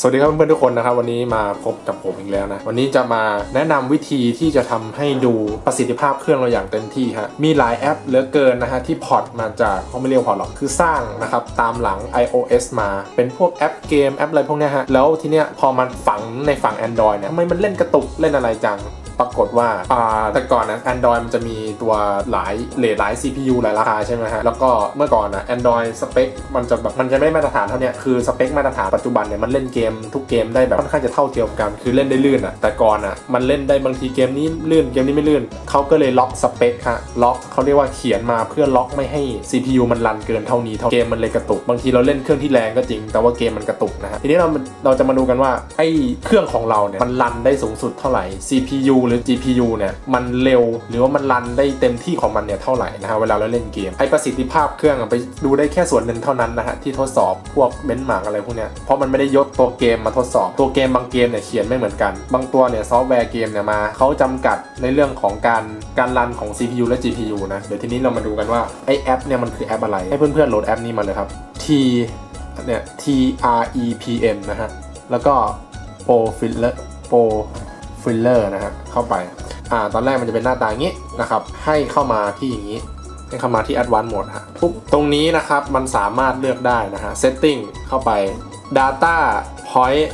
สวัสดีครับเพื่อนๆทุกคนนะครับ วันนี้มาพบกับผมอีกแล้วนะ วันนี้จะมาแนะนำวิธีที่จะทำให้ดูประสิทธิภาพเครื่องเราอย่างเต็มที่ฮะมีหลายแอปเหลือเกินนะฮะที่พอร์ตมาจากเขาไม่เรียกพอร์ตหรอกคือสร้างนะครับตามหลัง iOS มาเป็นพวกแอปเกมแอปอะไรพวกนี้ฮะแล้วทีเนี้ยพอมันฝังในฝั่ง Android เนี่ยทำไมมันเล่นกระตุกเล่นอะไรจัง ปรากฏว่าอ่าแต่ก่อนนะ Android มันจะมีตัวหลายเลทหลาย CPU หลายราคาใช่ไหมฮะ แล้วก็เมื่อก่อนนะ Android สเปคมันจะแบบมันจะไม่มาตรฐานเท่านี้คือสเปคมาตรฐานปัจจุบันเนี่ยมันเล่นเกมทุกเกมได้แบบค่อนข้างจะเท่าเทียมกัน คือเล่นได้ลื่นอะแต่ก่อนอะมันเล่นได้บางทีเกมนี้ลื่นเกมนี้ไม่ลื่นเขาก็เลยล็อกสเปคฮะล็อกเขาเรียกว่าเขียนมาเพื่อล็อกไม่ให้ CPU มันรันเกินเท่านี้เท่าเกมมันเลยกระตุก บางทีเราเล่นเครื่องที่แรงก็จริง แต่ว่าเกมมันกระตุกนะฮะทีนี้เราเราจะมาดูกันว่าไอ้เครื่องของเราเนี่ยมันรันได้สูงสุดเท่าไหร่ CPU หรือ GPU เนี่ยมันเร็วหรือว่ามันรันได้เต็มที่ของมันเนี่ยเท่าไหร่นะฮะเวลาเราเล่นเกมไอประสิทธิภาพเครื่องไปดูได้แค่ส่วนหนึ่งเท่านั้นนะฮะที่ทดสอบพวกเบนช์มาร์กอะไรพวกเนี้ยเพราะมันไม่ได้ยกตัวเกมมาทดสอบตัวเกมบางเกมเนี่ยเขียนไม่เหมือนกัน บางตัวเนี่ยซอฟต์แวร์เกมเนี่ยมาเขาจำกัดในเรื่องของการการรันของ CPU และ GPU นะเดี๋ยวทีนี้เรามาดูกันว่าไอแอปเนี่ยมันคือแอปอะไรให้เพื่อนๆโหลดแอปนี้มาเลยครับ T เนี่ย T R E P N นะฮะแล้วก็ Pro Filler Pro ฟิลเลอร์นะฮะเข้าไปอ่าตอนแรกมันจะเป็นหน้าตาอย่างนี้นะครับ ให้เข้ามาที่อย่างนี้ ให้เข้ามาที่ Advanced Mode ฮะปุ๊บตรงนี้นะครับมันสามารถเลือกได้นะฮะ Setting เข้าไป Data Point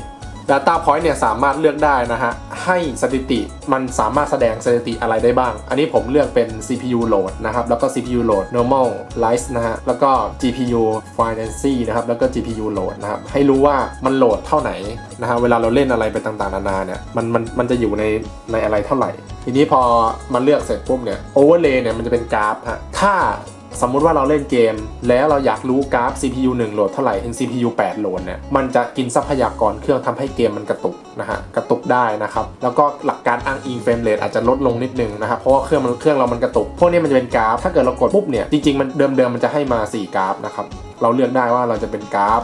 Data Point เนี่ยสามารถเลือกได้นะฮะ ให้สถิติมันสามารถแสดงสถิติอะไรได้บ้าง อันนี้ผมเลือกเป็น CPU load นะครับ แล้วก็ CPU load normal light นะฮะ แล้วก็ GPU frequency นะครับ แล้วก็ GPU load นะครับ ให้รู้ว่ามันโหลดเท่าไหนนะฮะ เวลาเราเล่นอะไรไปต่างๆ นานาเนี่ย มันมันมันจะอยู่ในในอะไรเท่าไหร่ ทีนี้พอมันเลือกเสร็จปุ๊บเนี่ย overlay เนี่ยมันจะเป็นกราฟฮะ ถ้า สมมุติว่าเราเล่นเกม แล้วเราอยากรู้กราฟ CPU 1โหลดเท่าไหร่ถึง CPU 8โหลดเนี่ยมันจะกินทรัพยากรเครื่องทำให้เกมมันกระตุกนะฮะกระตุกได้นะครับแล้วก็หลักการอ้างอิงเฟรมเรทอาจจะลดลงนิดนึงนะครับเพราะว่าเครื่องมันเครื่องเรามันกระตุกพวกนี้มันจะเป็นกราฟ ถ้าเกิดเรากดปุ๊บเนี่ยจริงๆมันเดิมๆมันจะให้มา 4 กราฟนะครับเราเลือกได้ว่าเราจะเป็นกราฟ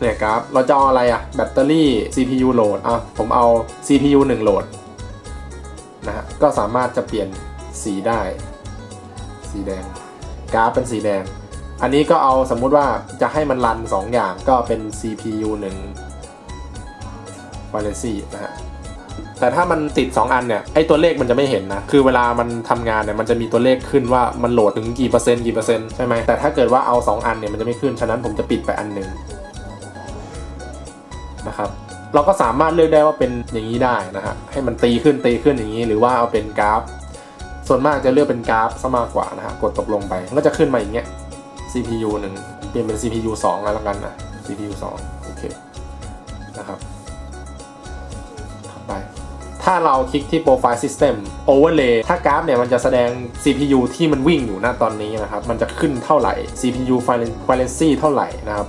เนี่ยกราฟเราจะเอาอะไรอะแบตเตอรี่ CPU โหลดอะผมเอา CPU 1โหลดนะฮะก็สามารถจะเปลี่ยนสีได้ สีแดงกราฟเป็นสีแดง อันนี้ก็เอาสมมุติว่าจะให้มันรัน 2 อย่างก็เป็น CPU 1 v a l e n c y นะฮะแต่ถ้ามันติด 2 อันเนี่ยไอตัวเลขมันจะไม่เห็นนะ คือเวลามันทำงานเนี่ยมันจะมีตัวเลขขึ้นว่ามันโหลดถึงกี่เปอร์เซ็นต์กี่เปอร์เซ็นต์ใช่ไหมแต่ถ้าเกิดว่าเอา 2 อันเนี่ยมันจะไม่ขึ้น ฉะนั้นผมจะปิดไปอันหนึ่งนะครับเราก็สามารถเลือกได้ว่าเป็นอย่างนี้ได้นะฮะให้มันตีขึ้นตีขึ้นอย่างนี้ หรือว่าเอาเป็นกราฟ ส่วนมากจะเลือกเป็นกราฟซะมากกว่านะฮะกดตกลงไปมันก็จะขึ้นมาอย่างเงี้ย CPU หนึ่งเปลี่ยนเป็น CPU 2แล้วกันนะ CPU 2โอเคนะครับเข้าไป ถ้าเราคลิกที่ Profile System Overlay ถ้ากราฟเนี่ยมันจะแสดง CPU ที่มันวิ่งอยู่น้าตอนนี้นะครับ มันจะขึ้นเท่าไหร่ CPU Frequency เท่าไหร่นะครับ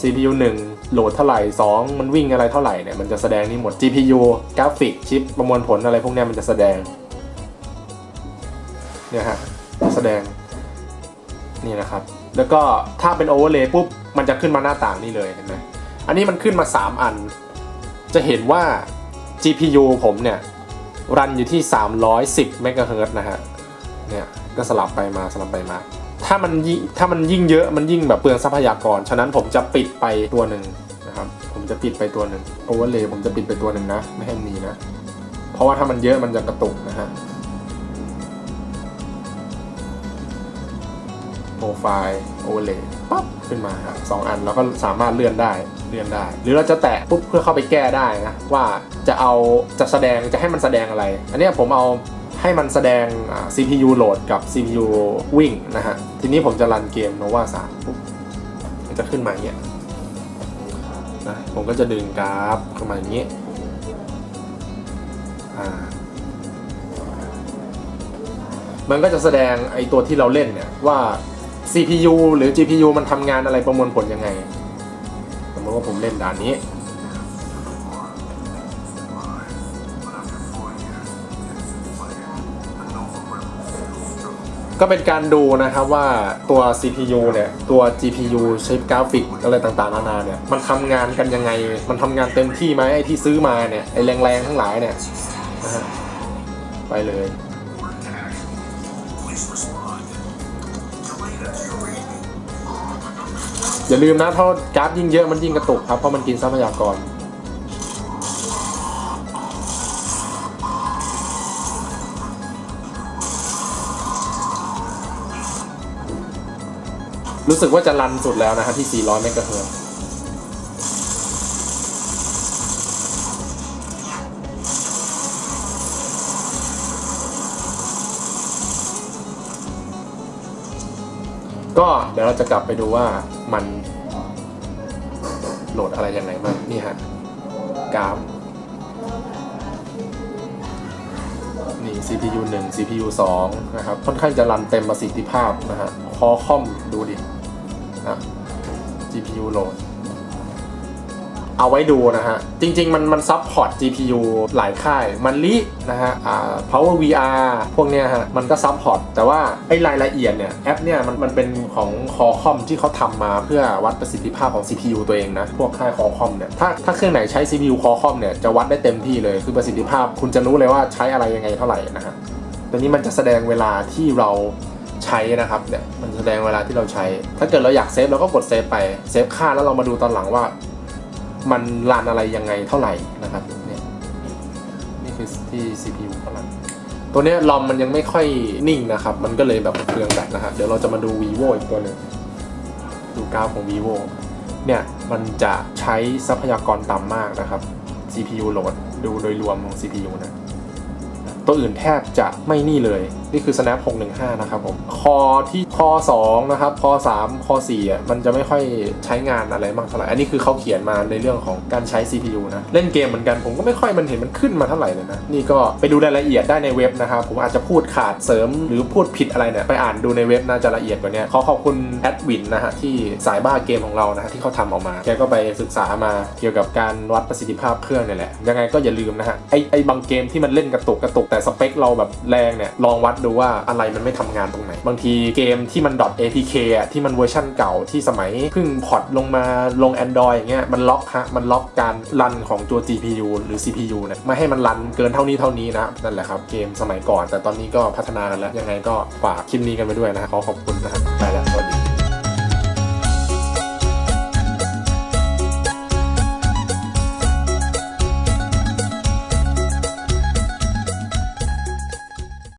CPU 1 โหลดเท่าไหร่ 2 มันวิ่งอะไรเท่าไหร่เนี่ยมันจะแสดงนี่หมด GPU กราฟิกชิปประมวลผลอะไรพวกเนี้ยมันจะแสดง เนี่ยฮะแสดงนี่นะครับ แล้วก็ถ้าเป็นโอเวอร์เลย์ปุ๊บมันจะขึ้นมาหน้าต่างนี่เลยเห็นไหมอันนี้มันขึ้นมา 3 อัน จะเห็นว่า GPU ผมเนี่ย รันอยู่ที่ 310เมกะเฮิรตนะฮะเนี่ยก็สลับไปมาสลับไปมา ถ้ามันยิ่งถ้ามันยิ่งเยอะมันยิ่งแบบเปลืองทรัพยากร ฉะนั้นผมจะปิดไปตัวหนึ่งนะครับ ผมจะปิดไปตัวหนึ่งโอเวอร์เลย์ผมจะปิดไปตัวหนึ่งนะ ไม่ให้มีนะ เพราะว่าถ้ามันเยอะมันจะกระตุกนะฮะ ปรไฟล์โอเลปั๊บขึ้นมาครับสองอันแล้วก็สามารถเลื่อนได้เลื่อนได้ หรือเราจะแตะปุ๊บเพื่อเข้าไปแก้ได้นะว่าจะเอาจะแสดงจะให้มันแสดงอะไร อันนี้ผมเอาให้มันแสดง CPU โหลดกับ CPU วิ่งนะฮะ ทีนี้ผมจะรันเกม Nova 3ปุ๊บมันจะขึ้นมาอย่างเงี้ยนะผมก็จะดึงกราฟเข้ามาอย่างเงี้ยอ่ามันก็จะแสดงไอตัวที่เราเล่นเนี่ยว่า CPU หรือ GPU มันทำงานอะไรประมวลผลยังไง สมมติว่าผมเล่นด่านนี้ ก็เป็นการดูนะครับว่าตัว CPU เนี่ย ตัว GPU ใชิปกราฟิกอะไรต่างๆ นานาเนี่ย มันทำงานกันยังไง มันทำงานเต็มที่ไหมไอที่ซื้อมาเนี่ย ไอแรงๆ ทั้งหลายเนี่ยนะฮะไปเลย อย่าลืมนะถ้ากราฟยิ่งเยอะมันยิ่งกระตุกครับ เพราะมันกินทรัพยากร รู้สึกว่าจะรันสุดแล้วนะฮะที่ 400เมกะเฮิรตซ์ก็เดี๋ยวเราจะกลับไปดูว่า มันโหลดอะไรยังไงบ้างนี่ฮะกราฟนี่ CPU 1 CPU 2 นะครับ ค่อนข้างจะรันเต็มประสิทธิภาพนะฮะคอคอมดูดิอะ GPU โหลด เอาไว้ดูนะฮะ จริง ๆ มันมันซับพอร์ต GPU หลายค่ายมันลินะฮะอ่า Power VR พวกเนี้ยฮะ มันก็ซับพอร์ตแต่ว่าไอ้รายละเอียดเนี่ยแอปเนี่ยมันมันเป็นของคอคอมที่เขาทำมาเพื่อวัดประสิทธิภาพของ CPU ตัวเองนะ พวกค่ายคอคอมเนี่ยถ้าถ้าเครื่องไหนใช้ CPU คอคอมเนี่ยจะวัดได้เต็มที่เลยคือประสิทธิภาพ คุณจะรู้เลยว่าใช้อะไรยังไงเท่าไหร่นะฮะตัวนี้มันจะแสดงเวลาที่เราใช้นะครับเนี่ยมันแสดงเวลาที่เราใช้ ถ้าเกิดเราอยากเซฟเราก็กดเซฟไปเซฟค่าแล้วเรามาดูตอนหลังว่า มันรันอะไรยังไงเท่าไหร่นะครับเนี่ยนี่คือที่ CPU กำลังตัวนี้ลอมมันยังไม่ค่อยนิ่งนะครับ มันก็เลยแบบเปลืองแบตนะครับ เดี๋ยวเราจะมาดู vivo อีกตัวหนึ่งดูกราฟของ vivo เนี่ย มันจะใช้ทรัพยากรต่ำมากนะครับ CPU โหลดดูโดยรวมของ CPU นะ ตัวอื่นแทบจะไม่นี่เลย นี่คือ snap 615 นะครับผม คอที่ อ2นะครับคอ3คอ4อะมันจะไม่ค่อยใช้งานอะไรมากเท่าไหร่ อันนี้คือเขาเขียนมาในเรื่องของการใช้ CPU นะ เล่นเกมเหมือนกันผมก็ไม่ค่อยมันเห็นมันขึ้นมาเท่าไหร่เลยนะ นี่ก็ไปดูรายละเอียดได้ในเว็บนะครับ ผมอาจจะพูดขาดเสริมหรือพูดผิดอะไรเนี่ย ไปอ่านดูในเว็บน่าจะละเอียดกว่านี้ขอขอบคุณแอดวินนะฮะที่สายบ้าเกมของเรานะฮะที่เขาทำออกมา แกก็ไปศึกษามาเกี่ยวกับการวัดประสิทธิภาพเครื่องเนี่ยแหละ ยังไงก็อย่าลืมนะฮะ ไอไอบางเกมที่มันเล่นกระตุกกระตุกแต่สเปคเราแบบแรงเนี่ยลองวัดดูว่าอะไรมันไม่ทำงานตรงไหน บางทีเกมที่มัน .apk อะที่มันเวอร์ชั่นเก่าที่สมัยเพิ่งพอร์ตลงมาลง Android อย่างเงี้ยมันล็อกฮะมันล็อกการรันของตัว GPU หรือ CPU เนี่ยไม่ให้มันรันเกินเท่านี้เท่านี้นะนั่นแหละครับเกมสมัยก่อน แต่ตอนนี้ก็พัฒนากันแล้วยังไงก็ฝากคลิปนี้กันไปด้วยนะขอขอบคุณนะครับไปแล้ว